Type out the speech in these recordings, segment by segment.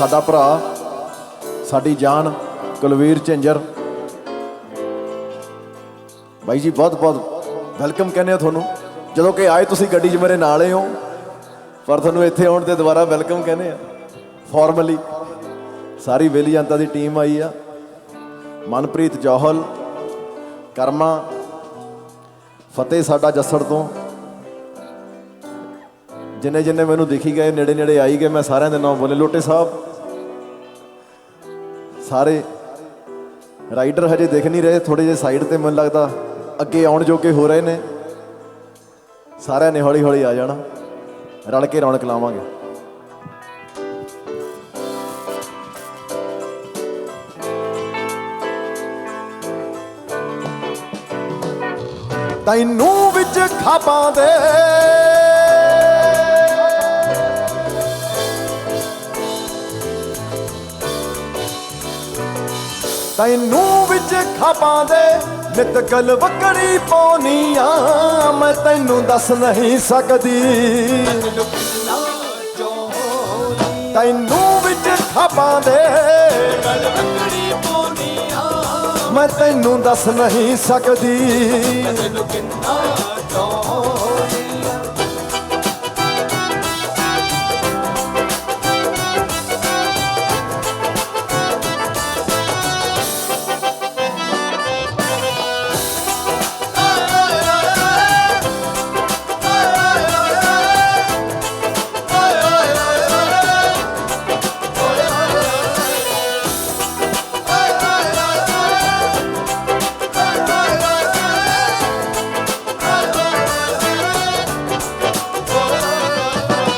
ਸਾਡਾ ਭਰਾ, ਸਾਡੀ ਜਾਨ, ਕੁਲਵੀਰ ਝਿੰਜਰ। ਬਾਈ ਜੀ, ਬਹੁਤ ਬਹੁਤ ਵੈਲਕਮ ਕਹਿੰਦੇ ਆ ਤੁਹਾਨੂੰ। ਜਦੋਂ ਕਿ ਆਏ ਤੁਸੀਂ ਗੱਡੀ 'ਚ ਮੇਰੇ ਨਾਲ ਹੀ ਹੋ, ਪਰ ਤੁਹਾਨੂੰ ਇੱਥੇ ਆਉਣ ਤੇ ਦੁਬਾਰਾ ਵੈਲਕਮ ਕਹਿੰਦੇ ਆ। ਫਾਰਮਲੀ ਸਾਰੀ ਵੇਲੀ ਜਨਤਾ ਦੀ ਟੀਮ ਆਈ ਆ। ਮਨਪ੍ਰੀਤ ਜੋਹਲ, ਕਰਮਾ, ਫਤਿਹ ਸਾਡਾ ਜੱਸੜ ਤੋਂ। ਜਿੰਨੇ ਜਿੰਨੇ ਮੈਨੂੰ ਦਿਖੀ ਗਏ ਨੇੜੇ ਨੇੜੇ ਆਈ ਗਏ, ਮੈਂ ਸਾਰਿਆਂ ਦੇ ਨਾਮ ਬੋਲੇ। ਲੋਟੇ ਸਾਹਿਬ ਸਾਰੇ ਰਾਈਡਰ ਹਜੇ ਦਿਖ ਨਹੀਂ ਰਹੇ ਥੋੜੇ ਜਿਹੇ ਸਾਈਡ ਤੇ ਮੈਨੂੰ ਲੱਗਦਾ ਅੱਗੇ ਆਉਣ ਜੋਗੇ ਹੋ ਰਹੇ ਨੇ। ਸਾਰਿਆਂ ਨੇ ਹੌਲੀ ਹੌਲੀ ਆ ਜਾਣਾ। ਰਲ ਕੇ ਰੌਣਕ ਲਾਵਾਂਗੇ। ਤੈਨੂੰ ਵਿੱਚ ਖਾਪਾਂ ਦੇ ਤੈਨੂੰ ਵਿੱਚ ਖਾਪਾਂ ਦੇ ਨਿਤ ਗਲ ਵਕੜੀ ਪਾਉਣੀ ਆ। ਮੈਂ ਤੈਨੂੰ ਦੱਸ ਨਹੀਂ ਸਕਦੀ। ਤੈਨੂੰ ਵਿੱਚ ਖਾਪਾਂ ਦੇ ਮੈਂ ਤੈਨੂੰ ਦੱਸ ਨਹੀਂ ਸਕਦੀ।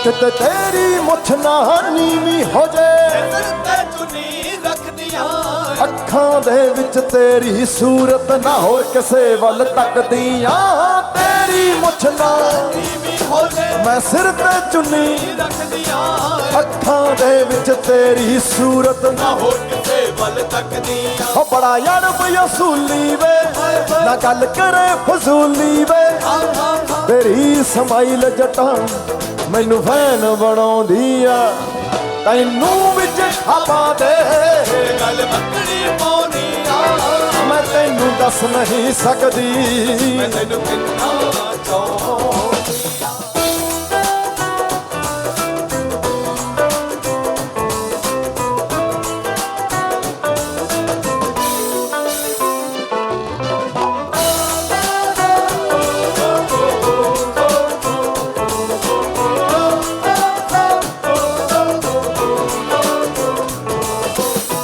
ਕਿਤੇ ਤੇਰੀ ਮੁੱਛ ਨਾ ਨੀਵੀਂ ਹੋ ਜੇ। ਅੱਖਾਂ ਦੇ ਵਿੱਚ ਤੇਰੀ ਸੂਰਤ ਨਾ ਹੋਰ ਕਿਸੇ ਵੱਲ ਤੱਕਦੀਆਂ। ਤੇਰੀ ਮੁੱਛ ਨਾ ਮੈਂ ਸਿਰ ਤੇ ਚੁੰਨੀ ਅੱਖਾਂ ਦੇ ਵਿੱਚ ਤੇਰੀ ਸੂਰਤ ਨਾ ਹੋਰ ਕਿਸੇ ਵੱਲ ਤੱਕਦੀਆਂ। ਹੋ ਬੜਾ ਯਾਰ ਬਯਸੂਲੀ ਵੇ, ਨਾ ਗੱਲ ਕਰੇ ਫਜ਼ੂਲੀ ਵੇ। ਤੇਰੀ ਸਮਾਈਲ ਜਟਾਂ ਮੈਨੂੰ ਫੈਨ ਬਣਾਉਂਦੀ ਆ। ਤੈਨੂੰ ਵਿੱਚ ਖਾਪਾਂ ਦੇ। ਗੱਲ ਬੱਕੜੀ ਪਾਉਣੀ ਆ ਮੈਂ ਤੈਨੂੰ ਦੱਸ ਨਹੀਂ ਸਕਦੀ। ਮੈਂ ਤੈਨੂੰ ਕਿੰਨਾ ਚਾਹਾਂ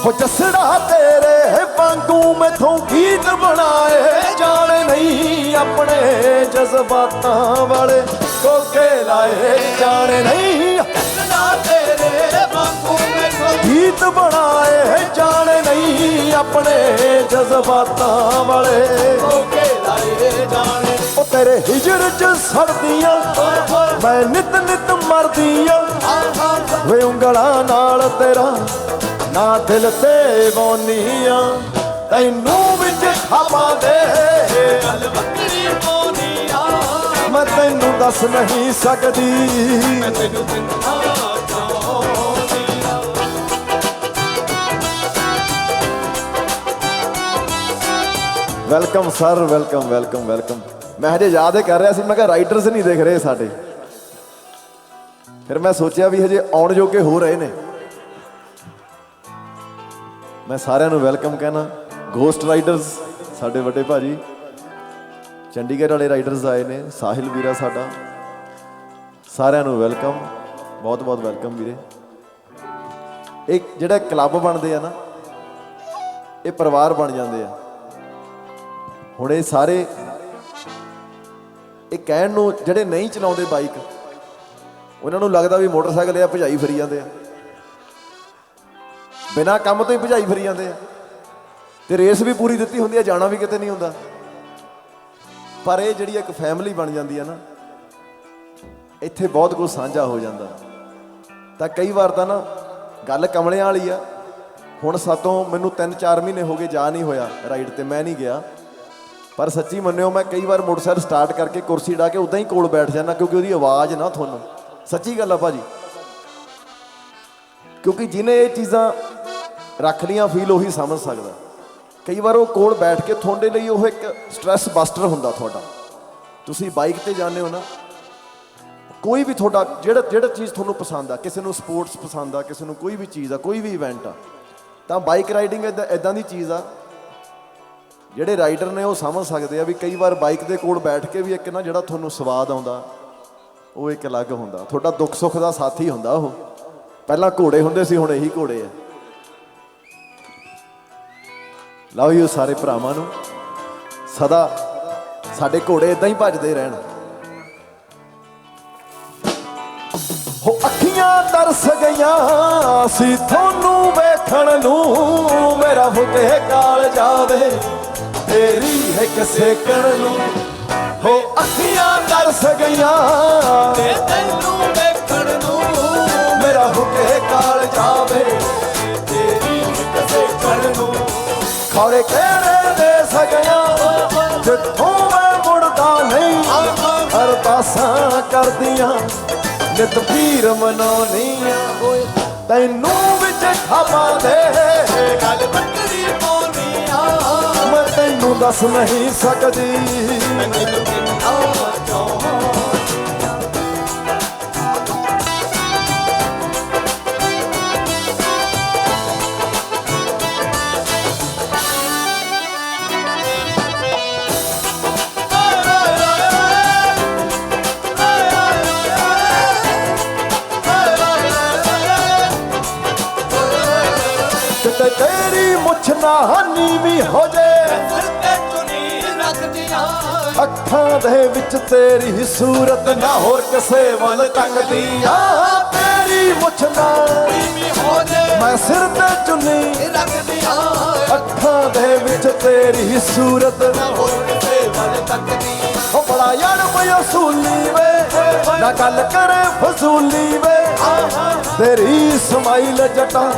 ਹੋ ਜਸੜਾ ਤੇਰੇ ਵਾਂਗੂ ਮੈਥੋਂ ਗੀਤ ਬਣਾਏ। ਜਾਣੇ ਨਹੀਂ ਆਪਣੇ ਜਜ਼ਬਾਤਾਂ ਵਾਲੇ। ਕੋਕੇ ਲਾਏ। ਜਾਣੇ ਨਹੀਂ ਨਾ ਤੇਰੇ ਵਾਂਗੂ ਮੈਨੂੰ ਗੀਤ ਬਣਾਏ। ਜਾਣੇ ਨਹੀਂ ਆਪਣੇ ਜਜ਼ਬਾਤਾਂ ਵਾਲੇ। ਕੋਕੇ ਲਾਏ। ਜਾਣੇ ਉਹ ਤੇਰੇ ਹਿਜਰ ਚ ਸੜਦੀਆਂ। ਮੈਂ ਨਿਤ ਨਿਤ ਮਰਦੀਆਂ। ਵੇ ਉਂਗਲਾਂ ਨਾਲ ਤੇਰਾ ਨਾ ਦਿਲ ਤੇ ਬੋਨੀਆਂ ਤੈਨੂੰ ਵਿੱਚ ਖਾਪਾਂ ਗੱਲ ਬੱਕੜੀ ਪਾਉਣੀ ਮੈਂ ਤੈਨੂੰ ਦੱਸ ਨਹੀਂ ਸਕਦੀ। ਮੈਂ ਤੈਨੂੰ ਕਿੰਨਾ welcome sir welcome welcome welcome ਮੈਂ ਹਜੇ ਯਾਦ ਹੀ ਕਰ ਰਿਹਾ ਸੀ, ਮੈਂ ਕਿਹਾ ਰਾਈਟਰਸ ਨਹੀਂ ਦੇਖ ਰਹੇ ਸਾਡੇ। ਫਿਰ ਮੈਂ ਸੋਚਿਆ ਵੀ ਹਜੇ ਆਉਣ ਜੋਗੇ ਹੋ ਰਹੇ ਨੇ। ਮੈਂ ਸਾਰਿਆਂ ਨੂੰ ਵੈਲਕਮ ਕਹਿਣਾ ਗੋਸਟ ਰਾਈਡਰਸ ਸਾਡੇ ਵੱਡੇ ਭਾਜੀ। ਚੰਡੀਗੜ੍ਹ ਵਾਲੇ ਰਾਈਡਰਸ ਆਏ ਨੇ, ਸਾਹਿਲ ਵੀਰਾ ਸਾਡਾ। ਸਾਰਿਆਂ ਨੂੰ ਵੈਲਕਮ ਬਹੁਤ ਬਹੁਤ ਵੈਲਕਮ ਵੀਰੇ। ਇੱਕ ਜਿਹੜਾ ਕਲੱਬ ਬਣਦੇ ਆ ਨਾ, ਇਹ ਪਰਿਵਾਰ ਬਣ ਜਾਂਦੇ ਆ। ਹੁਣ ਇਹ ਸਾਰੇ, ਇਹ ਕਹਿਣ ਨੂੰ ਜਿਹੜੇ ਨਹੀਂ ਚਲਾਉਂਦੇ ਬਾਈਕ ਉਹਨਾਂ ਨੂੰ ਲੱਗਦਾ ਵੀ ਮੋਟਰਸਾਈਕਲ ਇਹ ਆ ਭਜਾਈ ਫਿਰੀ ਜਾਂਦੇ ਆ। ਬਿਨਾਂ ਕੰਮ ਤੋਂ ਹੀ ਭਜਾਈ ਫਿਰੀ ਜਾਂਦੇ ਆ। ਤੇ ਰੇਸ ਵੀ ਪੂਰੀ ਦਿੱਤੀ ਹੁੰਦੀ ਆ, ਜਾਣਾ ਵੀ ਕਿਤੇ ਨਹੀਂ ਹੁੰਦਾ। ਪਰ ਇਹ ਜਿਹੜੀ ਇੱਕ ਫੈਮਿਲੀ ਬਣ ਜਾਂਦੀ ਆ ਨਾ, ਇੱਥੇ ਬਹੁਤ ਕੁਝ ਸਾਂਝਾ ਹੋ ਜਾਂਦਾ। ਤਾਂ ਕਈ ਵਾਰ ਤਾਂ ਨਾ, ਗੱਲ ਕਮਲਿਆਂ ਵਾਲੀ ਆ। ਹੁਣ ਸਾਤੋਂ ਮੈਨੂੰ 3-4 ਮਹੀਨੇ ਹੋ ਗਏ, ਜਾ ਨਹੀਂ ਹੋਇਆ ਰਾਈਡ ਤੇ, ਮੈਂ ਨਹੀਂ ਗਿਆ। ਪਰ ਸੱਚੀ ਮੰਨਿਓ, ਮੈਂ ਕਈ ਵਾਰ ਮੋਟਰਸਾਈਕਲ ਸਟਾਰਟ ਕਰਕੇ ਕੁਰਸੀ ਢਾ ਕੇ ਉਦਾਂ ਹੀ ਕੋਲ ਬੈਠ ਜਾਂਦਾ, ਕਿਉਂਕਿ ਉਹਦੀ ਆਵਾਜ਼ ਨਾ ਤੁਹਾਨੂੰ। ਸੱਚੀ ਗੱਲ ਆ ਭਾਜੀ। ਕਿਉਂਕਿ ਜਿਹਨੇ ਇਹ ਚੀਜ਼ਾਂ ਰੱਖਦੀਆਂ ਫੀਲ ਉਹੀ ਸਮਝ ਸਕਦਾ। ਕਈ ਵਾਰ ਉਹ ਕੋਲ ਬੈਠ ਕੇ ਤੁਹਾਡੇ ਲਈ ਉਹ ਇੱਕ ਸਟ੍ਰੈਸ ਬਸਟਰ ਹੁੰਦਾ ਤੁਹਾਡਾ। ਤੁਸੀਂ ਬਾਈਕ ਤੇ ਜਾਂਦੇ ਹੋ ਨਾ, ਕੋਈ ਵੀ ਤੁਹਾਡਾ ਜਿਹੜਾ ਜਿਹੜਾ ਚੀਜ਼ ਤੁਹਾਨੂੰ ਪਸੰਦ ਆ, ਕਿਸੇ ਨੂੰ ਸਪੋਰਟਸ ਪਸੰਦ ਆ, ਕਿਸੇ ਨੂੰ ਕੋਈ ਵੀ ਚੀਜ਼ ਆ, ਕੋਈ ਵੀ ਇਵੈਂਟ ਆ, ਤਾਂ ਬਾਈਕ ਰਾਈਡਿੰਗ ਇਦਾਂ ਇਦਾਂ ਦੀ ਚੀਜ਼ ਆ, ਜਿਹੜੇ ਰਾਈਡਰ ਨੇ ਉਹ ਸਮਝ ਸਕਦੇ ਆ ਵੀ ਕਈ ਵਾਰ ਬਾਈਕ ਦੇ ਕੋਲ ਬੈਠ ਕੇ ਵੀ ਇੱਕ ਨਾ ਜਿਹੜਾ ਤੁਹਾਨੂੰ ਸਵਾਦ ਆਉਂਦਾ, ਉਹ ਇੱਕ ਅਲੱਗ ਹੁੰਦਾ। ਤੁਹਾਡਾ ਦੁੱਖ ਸੁੱਖ ਦਾ ਸਾਥੀ ਹੁੰਦਾ ਉਹ। ਪਹਿਲਾਂ ਘੋੜੇ ਹੁੰਦੇ ਸੀ, ਹੁਣ ਇਹੀ ਘੋੜੇ ਆ। ਲਓ ਯੂ ਸਾਰੇ ਭਰਾਵਾਂ ਨੂੰ। ਸਦਾ ਸਾਡੇ ਘੋੜੇ ਇਦਾਂ ਹੀ ਭੱਜਦੇ ਰਹਿਣ। ਹੋ ਅੱਖੀਆਂ ਤਰਸ ਗਈਆਂ ਸੀ ਤੁਹਾਨੂੰ ਵੇਖਣ ਨੂੰ। ਮੇਰਾ ਫੁਕੇ ਕਾਲ ਜਾਵੇ ਤੇਰੀ ਇੱਕ ਸੇਕਣ ਨੂੰ। ਹੋ ਅੱਖੀਆਂ ਤਰਸ ਗਈਆਂ ਤੇ ਤੈਨੂੰ ਖੜੇ ਕਿਹੜੇ ਦੇ ਸਗਿਆ ਜਿੱਥੋਂ ਮੈਂ ਮੁੜਦਾ ਨਹੀਂ ਅਰਦਾਸਾਂ ਕਰਦੀਆਂ, ਨਿਤ ਪੀਰ ਮਨਾਉਣੀਆਂ ਤੈਨੂੰ ਵਿੱਚ ਖਾਪਾਂ ਦੇ ਗੱਲ ਬੱਕਰੀ ਪਾਉਣੀ ਆ ਮੈਂ ਤੈਨੂੰ ਦੱਸ ਨਹੀਂ ਸਕਦੀ। ਮੈਂ ਕਿਤੇ ਤੇਰੀ ਮੁੱਛ ਨਾ ਨੀਵੀਂ ਹੋ ਜੇ। ਸਿਰ ਤੇ ਚੁੰਨੀ ਰੱਖਦੀਆਂ ਅੱਖਾਂ ਦੇ ਵਿੱਚ ਤੇਰੀ ਸੂਰਤ ਨਾ ਹੋਰ ਕਿਸੇ ਵੱਲ ਤੱਕਦੀ। ਆ ਤੇਰੀ ਮੁੱਛ ਨਾ ਵੀ ਹੋ ਜੇ ਮੈਂ ਸਿਰ ਤੇ ਚੁੰਨੀ। ਰੱਖਦੀਆਂ ਅੱਖਾਂ ਦੇ ਵਿੱਚ ਤੇਰੀ ਸੂਰਤ ਹੋਰ ਕਿਸੇ ਵੱਲ ਤੱਕਦੀ। ਉਹ ਬੜਾ ਯਾਰ ਕੋਈ ਅਸੂਲੀ ਵੇ, ਨਾ ਗੱਲ ਕਰੇ ਫਜ਼ੂਲੀ ਵੇ। ਤੇਰੀ ਸਮਾਈਲ ਜਟਾਂ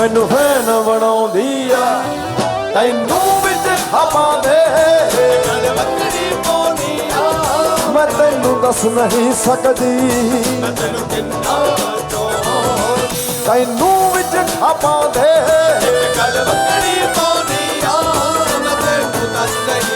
ਮੈਨੂੰ ਫੈਨ ਬਣਾਉਂਦੀ ਆ। ਤੈਨੂੰ ਵਿੱਚ ਖਾਪਾਂ ਦੇ। ਗੱਲ ਬੱਕਰੀ ਪਾਉਣੀ ਆ ਮੈਂ ਤੈਨੂੰ ਦੱਸ ਨਹੀਂ ਸਕਦੀ। ਮੈਂ ਤੈਨੂੰ ਕਿੰਨਾ ਤੈਨੂੰ ਵਿੱਚ ਖਾਪਾਂ ਦੇ ਗੱਲ ਬੱਕਰੀ ਪਾਉਣੀ ਆ, ਮੈਂ ਤੈਨੂੰ ਦੱਸ ਨਹੀਂ